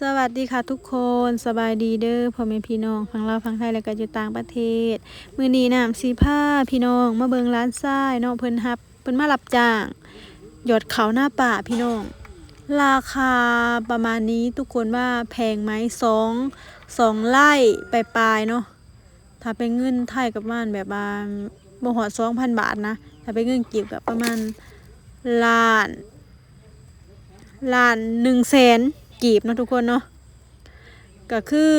สวัสดีค่ะทุกคนสบายดีเด้อพ่อแม่พี่น้องฟังเราฟังไทยแล้วก็อยู่ต่างประเทศ มือนีน้ำสีผ้าพี่น้องมาเบิงร้านทรายเนาะเพิ่นฮับเพิ่นมารับจ้าง หยดเขาหน้าป่าพี่น้อง ราคาประมาณนี้ทุกคนว่าแพงไหมสองสองไร่ปลายๆเนาะถ้าเป็นเงินไทยกับบ้านแบบว่าบ่ฮอด2,000บาทนะถ้าเป็นเงินกีบก็ประมาณล้านล้านหนึ่งแสน กีบเนาะทุกคนเนาะก็คือ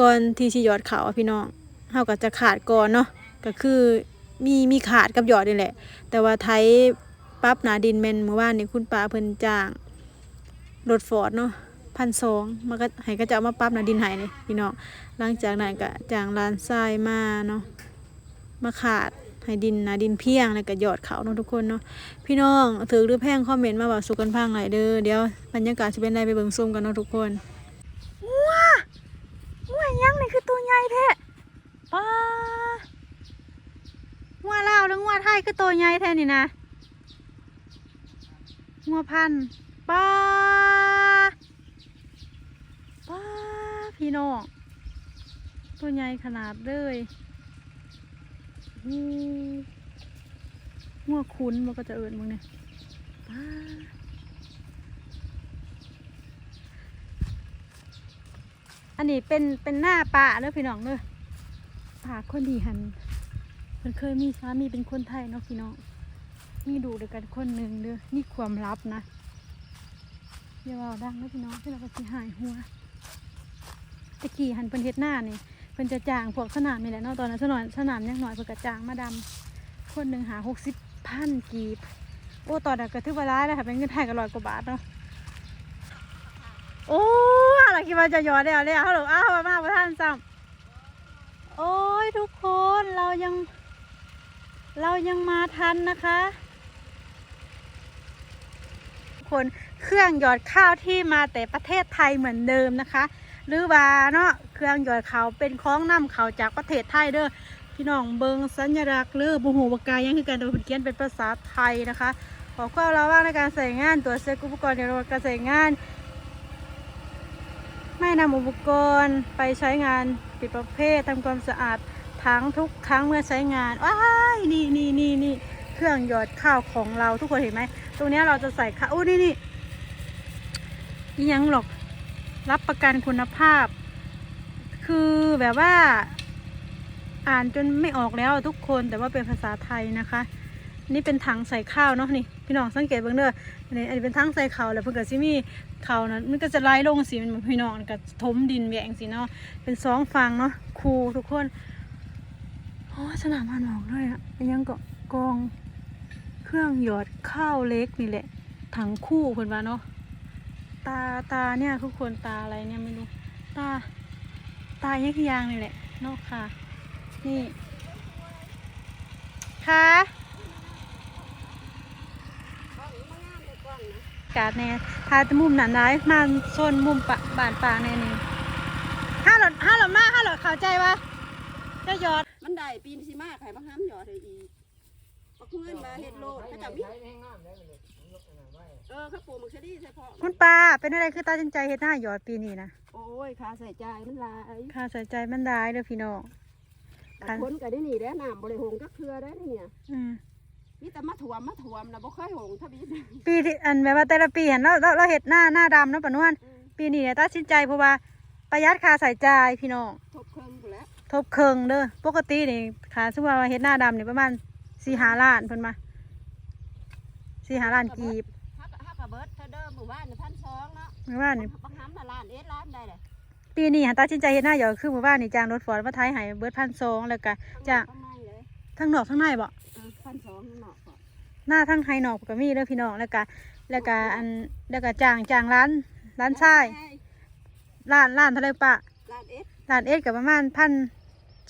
ก่อนที่สิหยอดเขาพี่น้องเฮาก็จะขาดก่อนเนาะก็คือมีมีขาดกับหยอดนี่แหละ แต่ว่าไทยปั๊บหนาดินแมนเมื่อวานนี่คุณป้าเพิ่นจ้างรถฟอร์ดเนาะพันสองมันก็ให้ก็จะเอามาปั๊บหนาดินให้นี่พี่น้องหลังจากนั้นก็จ้างร้านทรายมาเนาะมาขาด ให้ดินนาดินเพียงแล้วก็หยอดเขาเนาะทุกคนเนาะพี่น้องถือหรือแพงคอมเมนต์มาบอกสุกันพังหน่อยเด้อเดี๋ยวบรรยากาศจะเป็นไรไปเบิ่งซุ่มกันเนาะทุกคนว้าว้ายังนี่คือตัวใหญ่แท้ป้างัวลาวหรืองัวไทยคือตัวใหญ่แท้นี่นะงัวพันป้าป้าพี่น้องตัวใหญ่ขนาดเลย งัวคุ้นมันก็จะเอิญมึงเนี่ยป้าอันนี้เป็นเป็นหน้าป่าเด้อพี่น้องเด้อป่าคนดีหันมันเคยมีสามีเป็นคนไทยเนาะพี่น้องมีดูด้วยกันคนหนึ่งเด้อนี่ความลับนะอย่าว่าดังเด้อพี่น้องที่เราก็สิหายหัวตะกี้หันเป็นเฮ็ดหน้านี่ เพิ่นจะจ้างพวกสนามนี่แหละเนาะตอนนั้นสนามสนามยังหน่อยเพิ่นก็จ้างมาดำคนหนึ่งหาหกสิบพันกีบ โอ้ตอนนั้นก็ถือว่าร้ายแล้วค่ะเป็นเงินไทยก็ร้อยกว่าบาทเนาะโอ้อะไรคิดว่าจะยอดได้เอาเลยเอาหรออ้าวมาประท่านซ้ำโอ้ยทุกคนเรายัง เรายังมาทันนะคะทุกคนเครื่องหยอดข้าวที่มาแต่ประเทศไทยเหมือนเดิมนะคะ หรือว่าเนาะ เครื่องหยอดเขาเป็นของนำเขาจากประเทศไทยเด้อพี่น้องเบิงสัญลักษณ์หรือบุหูบกายยังคือการโดยเขียนเป็นภาษาไทยนะคะขอความระวังในการใส่งานตัวจเซ็ตอุปกรณ์ในระหว่างการใส่งาน ไม่นำอุปกรณ์ไปใช้งานปิดประเภททำความสะอาดทั้งทุกครั้งเมื่อใช้งานว้ายนี่นี่นี่นี่เครื่องหยอดข้าวของเราทุกคนเห็นไหมตรงนี้เราจะใส่ข้าวอู้นี่นี่นี่ยังหรอกรับประกันคุณภาพ คือแบบว่า อ่านจนไม่ออกแล้วทุกคนแต่ว่าเป็นภาษาไทยนะคะ นี่เป็นถังใส่ข้าวเนาะนี่พี่น้องสังเกตเบ้างเด้ออันนี้อันนี้เป็นถังใส่ข้าวแล้วเพิ่นก็สิมีข้าวนะมันก็จะไหลลงสิมันพี่น้องก็ถมดินแหวงสิเนาะเป็นสองฝั่งเนาะคูทุกคนโอ้สนามมันออกเลยอะยังก็กองเครื่องหยอดข้าวเล็กนี่แหละ ถังคู่เพิ่นว่าเนาะตาตาเนี่ยทุกคนตาอะไรเนี่ยไม่รู้ตา ตายักยางนี่แหละเนาะค่ะ นี่ ค่ะกาดแน่พาแตมุมนั้นได้มาโซนมุมปะบานปางแน่นี่ห้าหลอดห้าหลอดมาห้าหลอดเข้าใจวะจะหยอด มันได้ปีนสิมากไข่บักห้ามหยอดเลยอีกบักเงินมาเฮ็ดโลดเขาจะมีเออเขาปลูกมักชะดีใช่พอคุณปาเป็นอะไรคือตัดสินใจเฮ็ดหน้าหยอดปีนี้นะ โอ้ยค่าใส่ใจายมันหลายค่าใส่ใจมันได้เด้อพี่น้อง แต่คนก็ได้หนีได้น้ำบริหงก็เครือได้เนี่ยอืมมีแต่มาถ่วมมาถ่วมนะบ่เคยหงทวีปีที่อันแบบว่าแต่ละปีเห็นเราเราเราเฮ็ดหน้าหน้าดำเนาะปะนวลปีนี้เนี่ยตัดสินใจเพราะว่าประหยัดค่าใส่ใจายพี่น้อง ทบเครื่องกูนแหล้วทบเครื่องเด้อปกตินี่ขาสมมุติว่าเฮ็ดหน้าดำนี่ประมาณสี่หาล้านเพิ่นมาสี่หาล้านกีบฮักฮักกะเบิดเธอเด้อหมู่บ้านพันสอง เนาะเมื่อวานนี่บักห้ามน่ะล้านเอ็ดล้านได้เลยปีนี้หันตัดสินใจเฮ็ดหน้าหยอดคือเมื่อวานนี่จ้างรถฟอร์ดมาไทยให้เบิดพันสองแล้วก็จ้างข้างในเลยทั้งนอกทั้งในบ่เออพันสองข้างนอกก่อนหน้าทั้งไฮนอกก็มีเด้อพี่น้องแล้วก็แล้วก็อันแล้วก็จ้างจ้างร้านร้านชายร้านร้านเท่าไหรปะล้านเอ็ดร้านเอ็ดก็ประมาณพัน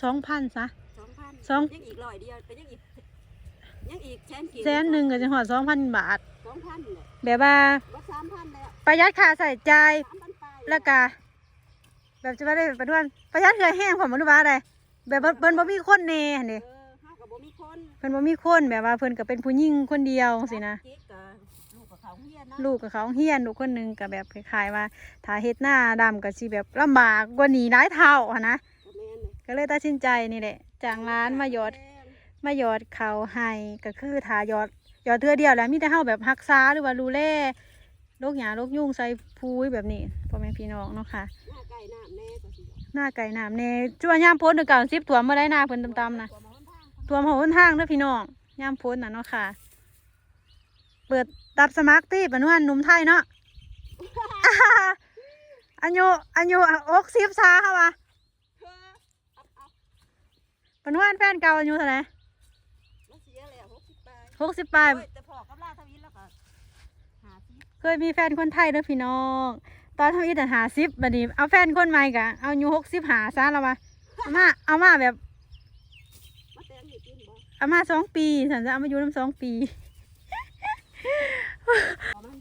สองพันซะ สองพันสอง ยังอีกร้อยเดียวแต่ยังอีกยังอีกแสนกี่แสนหนึ่งก็จะหอดสองพันบาท สองพันเลยแบบว่าบักสามพันแล้ว ประหยัดค่าใส่ใจายสามพันไปแล้วก็แบบจะว่าได้ประดวนประหยัดเกินแห้งผมมันว่าอะไรแบบว่าเพิ่นบ่มีคนแน่หั่นเอนี่อห้ากับบ่มีคนเพิ่นบ่มีคนแบบว่าเพิ่นก็เป็นผู้หญิงคนเดียวสินะกิ๊กกับลูกกับเขาเฮียนเนาะลูกกับเขาเฮียนลูกคนหนึงก็แบบคล้ายๆว่าถ้าเฮ็ดหน้าดำก็สิแบบลำบากกว่านี้หลายเท่าหั้นนะ ก็แม่นเลยก็เลยตัดสินใจนี่แหละจ้างร้านมาหยอดแม่นมาหยอดเขาให้ก็คือทาหยอดหยอดเทื่อเดียวแล้วมีแต่เฮาแบบรักษาหรือว่าดูแล โรคหยาโรคยุ่งใส่พูยแบบนี้พ่อแม่พี่น้องเนาะค่ะหน้าไก่น้ำแน่ก็สิหน้าไก่น้ำแน่จั่วยามพ้นเดือนเก่าสิบถั่วมมาได้หน้าเพิ่นตำๆนะกว่ามาหนทางถั่วมหัวหนทางเด้อพี่น้องยามพ้นน่ะเนาะค่ะ เปิดตับสมัครตีปะนวลหนุ่มไทยเนาะอายุอายุอกสิบซาค่ะวะเธอเอาเอาปะนวลแฟนเก่าอายุเท่าไหร่มาเสียแล้วหกสิบปลาย ยมีแฟนคนไทยเด้วยพี่น้อง ตอนทำอีแต่หาซิบบัดนี้เอาแฟนคนใหม่กะเอาอายุหกสิบหาซะแล้ววะเอามาเอามาแบบมาแต่งให้กินบ่เอามาสองปีฉันจะเอามาอยู่น้ำสองปีเอามัน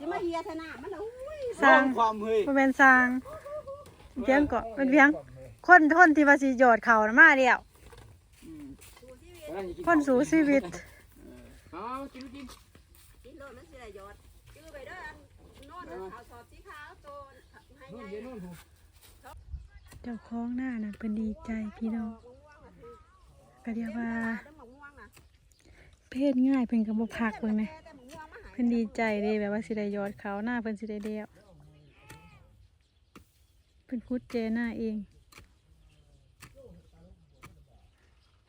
จะมาเฮียธนามันละอุ้ยสร้างความเฮ้ยมันเป็นสร้างเพียงเกาะเป็นเพียงคนคนที่ว่าสิโยดเขานะมาเดียวดูสิเวคนสู่ชีวิตอ๋อกินกินกินโลดมันสิได้ยอดจื้อไปเด้ออันโนอนน่ะ เอาสอบสีขาวโตนให้นู่นใหญ่เดี๋ยวนู่นเจ้าของหน้าน่ะเป็นดีใจพี่น้องก็เรียกว่าเพศง่ายเพิ่นกับ่พักเบิ่งนะแต่มเพิ่นดีใจเด้แบบว่าสิได้ยอดเขาหน้าเพิ่นสิได้เดียวเพิ่นคุดเจหน้าเอง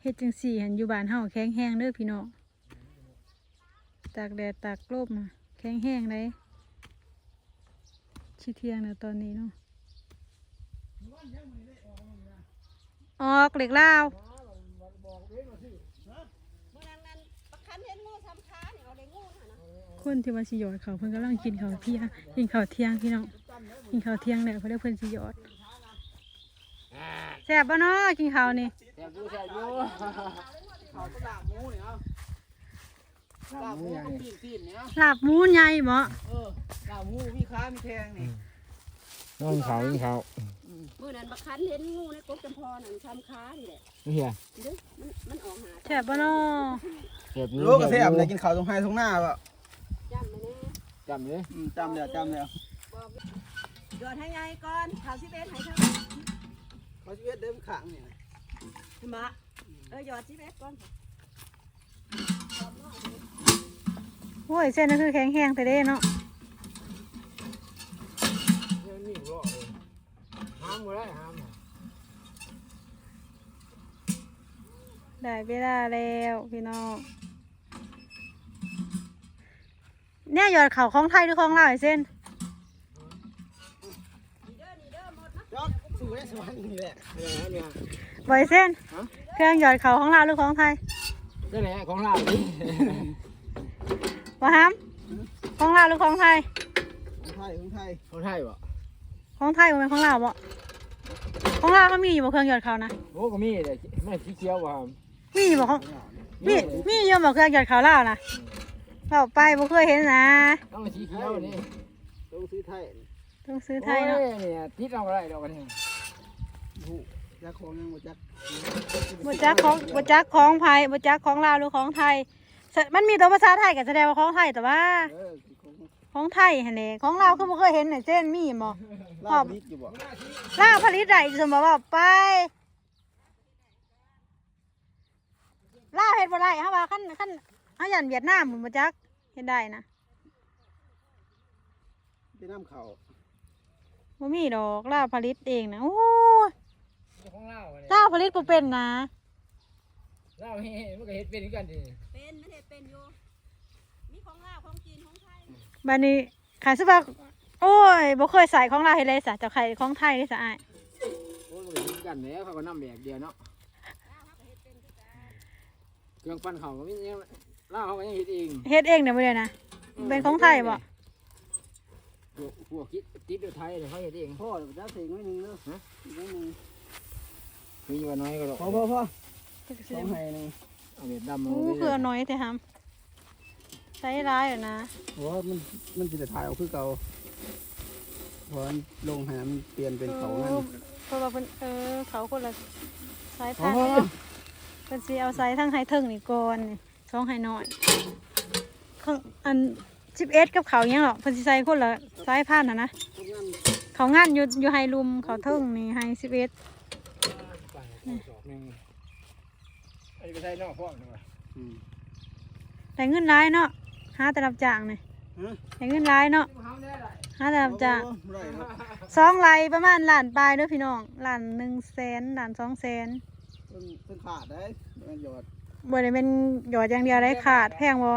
เฮ็ดจังสี่หันอยู่บ้านเฮาแข็งแห้งเด้อพี่น้องตากแดดตากลมน่ะแข็งแห้งเลย ชิเที่ยงแล้วตอนนี้เนาะออกเหล็กลาวเมื่อนั้นนั้นประคันเห็นงูทำค้านี่เอาเลยงูน่ะนะคนที่ว่าสิหยอดเขาเพิ่นกำลังกินข้าวเที่ยงกินข้าวเที่ยงพี่น้องกินข้าวเที่ยงแล้วเพิ่นได้เพิ่นสิหยอดแซ่บบ่เนาะกินข้าวนี่แซ่บอยู่แซ่บอยู่เขาก็ลาบหมูเนี่ยเอา ลาบหมูก็ปีนปีนเนี่ยลาบหมูใหญ่บ่เออลาบหมูมีขามีแทงนี่น้องเขาน้องเขาเมื่อนั้นประคันเห็นงูในกกจำพอนั่นทำค้านี่แหละเฮียเด้อมันมันออกหาแซ่บบ่เนาะเก็บรู้ก็แซ่บเลยกินข้าวตรงไห้ตรงหน้าป่ะจำมาแน่จำเลยจำแล้วจำแล้วบอกยอดให้ไงก่อนข่าวสิเบสให้เท่าเขาชีวิตเดิมขังเนี่ยเห็นบ่เออยอดสิเบสก่อน โอ้ยเส้นนั่นคือแข็งแห้งแต่เด้เนาะนี่รอเลยห้ามก็ได้ห้ามได้เวลาแล้วพี่น้องเนี่ยหยอดเขาของไทยหรือของลาวไอ้เส้นนี่เด้อนี่เด้อหยอดสู่ได้สวรรค์นี่แหละเนี่ยเบ่ไอ้เส้นฮะ เครื่องหยอดเขาของลาวหรือของไทยนี่แหละของเราดิ บ่ฮัมของลาวหรือของไทย ของไทยของไทยของไทยบ่ของไทยบ่แม่นของลาวบ่ของลาวเขามีอยู่บ่เครื่องหยอดเขานะ โอ้ก็มีแต่ไม่สีเขียวบ่ครับมีอยู่บ่ของมีมีอยู่บ่เครื่องหยอดเขาลาวนะเราไปบ่เคยเห็นนะ ต้องสีเขียวนี่ต้องซื้อไทยต้องซื้อไทยเนาะโอ้เนี่ยทิศเราก็ได้ดอกกันนี่หูยักษ์ของยังหมดยักษ์บ่จักของบ่จักของไผบ่จักของลาวหรือของไทย สมันมีตัวภาษาไทยก็แสดงว่าของไทยแต่ว่า เออของของไทยหั่นแหละของลาวคือบ่เคยเห็นน่ะเส้นมีบ่ลาบลิดอยู่บ่ลาวผลิตได้สมบ่ว่าไปลาวเฮ็ดบ่ได้เฮาว่าคันคันเฮายันเวียดนามมันบ่จักเฮ็ดได้นะเป็นน้ำเขาบ่มีดอกลาวผลิตเองนะโอ้ยของเราเนี่ย ลาวผลิตบ่เป็นนะ เราเห็นมันก็เห็ดเป็นกันดิเป็นมันเห็ดเป็นอยู่ มีของลาวของจีนของไทยบัดนี้ขายสิว่าโอ้ยบ่เคยใส่ของลาวเฮ็ดเลยซะเจ้าไข่ของไทยนี่ซะอ้ายโอ้ก็เห็ดกันแล้วเขาก็นำแบบเดียวเนาะเครื่องปั้นเขาก็มีเนี่ยเราเขาก็ยังเห็ดเองเฮ็ดเองเดี๋ยวบ่ได้นะ เป็นของไทยบ่ พวกพวกคิดติดเดือไทยเนี่ยเขาเห็ดเองพ่อเดี๋ยวจะเสียงนิดนึงเนาะฮะอีกนิดนึงมีวันน้อยก็ดอกพ่อพ่อพ่อ สองให้นึงเอาเบ็ดดำมาโอ้คือเอาน้อยแต่หํใช้ร้ายอยู่นะเพราะว่ามันมันจะถ่ายเอาคือเก่าเพราะลงหามันเปลี่ยนเป็นเขางั้นเพราะว่าเพิ่นเออเขาคนละสายพ่อทางพ่อเพิ่นสิเอาสายทางไห้เทิงนี่ก่อนนี่ช่องไห้น้อยข้างอันสิบเอ็ดกับเขายังหรอกเพิ่นสิใส่คนละสายพันธุ์นะนะทำงานเขางานอยู่อยู่ไฮลุมเขาเทิงนี่ไฮสิบเอ็ด ไปสอบหนึ่งไอ้ไปใส่นอกพ่อหน่อยอืมได้เงินร้ายเนาะหาแต่รับจ้างนี่ฮะได้เงินร้ายเนาะเขาได้ไรหาแต่รับจ้าง โอ้บ่ได้ครับสองไรประมาณล้านปลายเด้อพี่น้องล้านหนึ่งแสนล้านสองแสนเพิ่นเพิ่นขาดได้แม่นยอดบ่ได้เป็นหยอดอย่างเดียวได้ขาดแพงบ่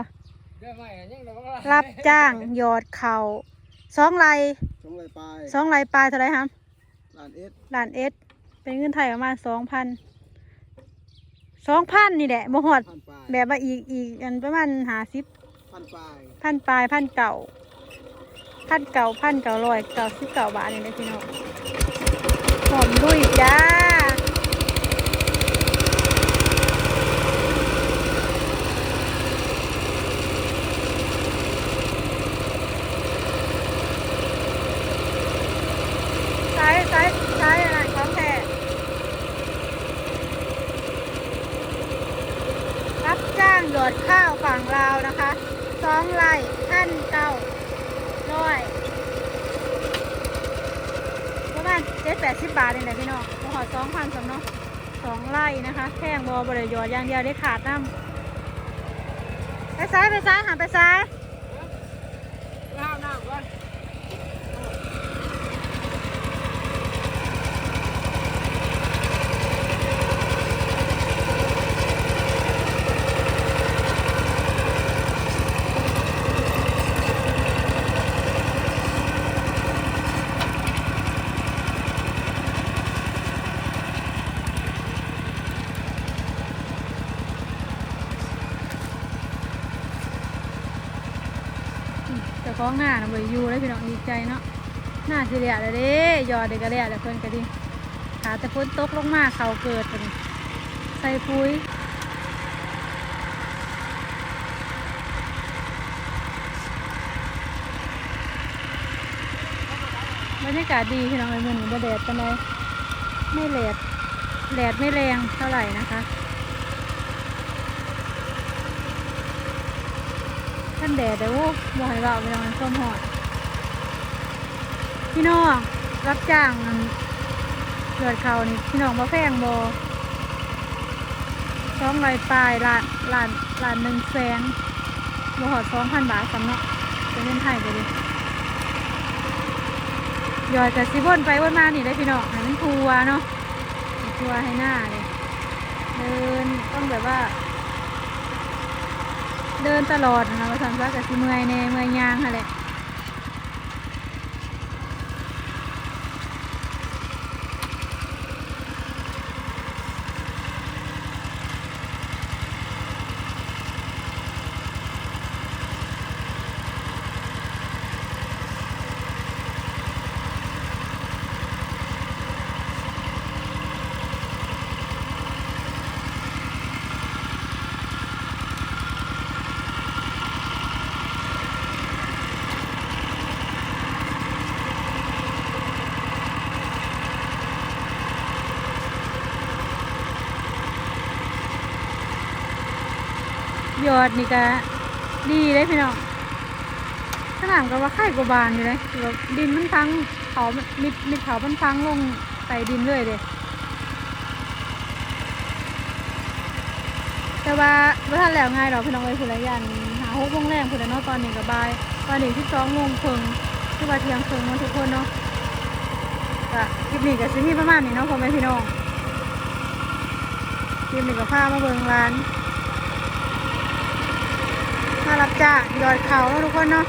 เรื่องใหม่ยังเรารับจ้างหยอดเข่าสองไรสองไรปลายสองไรปลายเท่าไหรครับล้านเอสล้านเอสเป็นเงินไทยประมาณสองพัน สองพันนี่แหละบ่ฮอด พันปลายแบบว่าอีกอีกอันประมาณหาสิบพันปลายพันปลายพันเก่าพันเก่าพันเก่าร้อยเก่าสิบเก่าบาทนี่เลยพี่น้องหอมดุยจ้าใช้ใช้ใช้อะไรของแท้รับ จ้างหยอดข้าวฝั่งลาวนะคะสองไร่พันเก้าร้อยประมาณเจ็ดแปดสิบบาทนี่แหละพี่น้องขอสองพันสำเนาะสองไร่นะคะแพงบอบริยอดอย่างเดียวได้ขาดน้ำไปซ้ายไปซ้ายหันไปซ้าย ห้ามน้ำก่อน เจะคล้า ของหน้านะบริยูแล้วพี่น้องดีใจเนาะหน้าสิเลียเลยเด้ยอดเด็กกระเลียเลยเพิ่นก็ดีขาแต่ฝนตกลงมาเขาเกิดเป็นใส่ปุ๋ยบรรยากาศดีพี่น้องเลยมือหนูบ่แดดกันเลยไม่แดดแดดไม่แรงเท่าไหร่นะคะ ท่านแดดเดี๋ยวบ่ให้ว่าไปนอนส้มหอดพี่น้องรับจ้างเกิดเขานี่พี่น้องมาแพงโบอสองไรปลายล้านล้านล้านหนึ่งแสนบ่หอดสองพันบาทสำเนาะเป็นเงินไทยไปดิยอดจากซิบนไปวนมานี่ได้พี่น้องให้มันทัวเนาะทัวให้หน้าเลยเดินต้องแบบว่า เดินตลอดนะว่าสันว่ากับสิเมื่อยในเมื่อยยางค่ะแหละ ยอดนี่ก็ดีเลยพี่น้องขนาดก็ว่าไข่กว่าบานอยู่เลยแบบดินมันพังเขามิดมิดเขามันพังลงใส่ดินเลยเด้แต่ว่าไม่ทันแล้วง่ายหรอกพี่น้องเลยพุนละยันหาหกโมงแรงพุนละนาะตอนหนี้ก็บายตอนหนี้ที่สองโมงครึ่งที่ว่าเที่ยงครึ่งเนาทุกคนเนาะก็คลิปนี้ก็สิมีประมาณนี้เนาะพ่อแม่พี่น้องคลิปนี้ก็พามาเบิงร้านารับจ้างยอดเขาเนาทุกคนเนาะ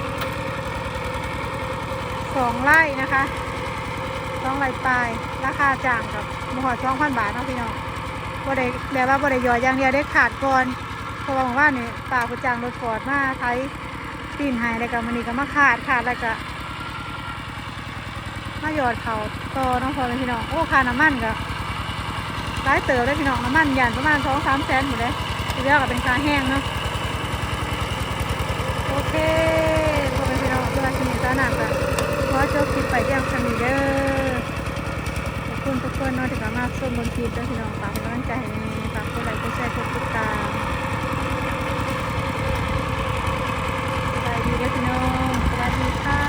สองไร่นะคะสองไร่ปลายราคาจ้างกับมหอดสองพันบาทเนาะพี่น้องบ่ได้แบบว่าบ่ได้ยอดอย่างเดียวได้ขาดก่อนเพราะว่าว่านี่ป่าผู้จ้างรถฟอร์ดมาไทยตีนหายแล้วก็มันนี่ก็มาขาดขาดแล้วก็มาหยอดเขาต่อน้องพอเป็นพี่น้องโอ้ค่าน้ำมันก็หลายเติบได้พี่น้องน้ำมันยานประมาณสองสามแสนหมดเลยที่เหลือก็เป็นค่าแห้งเนาะ โอเคพอเป็นพี่น้องตัวสนิทสนานกันขอจบคลิปไปเพียงเท่านี้เด้อขอบคุณทุกคนเนาะที่เข้ามาชมบนคลิปเด้อพี่น้องฝากกำลังใจให้ฝากกดไลค์กดแชร์กดติดตามไปดีด้อพี่น้องสวัสดีค่ะ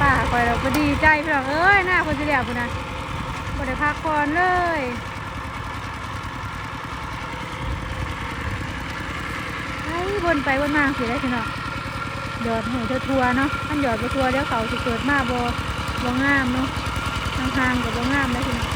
ป้าคอยเราก็ดีใจพี่น้องเอ้ยหน้าคนสิเดียวพุ่นนะบ่ได้พักผ่อนเลย ไอ้นไปบนมาสิได้พี่น้องหยอดให้เธอทัวเนาะมันหยอดไปทัวเดี๋ยวเขาจะเกิดมาบ่บ่งามเนาะทางๆกับบ่งามได้พี่น้อง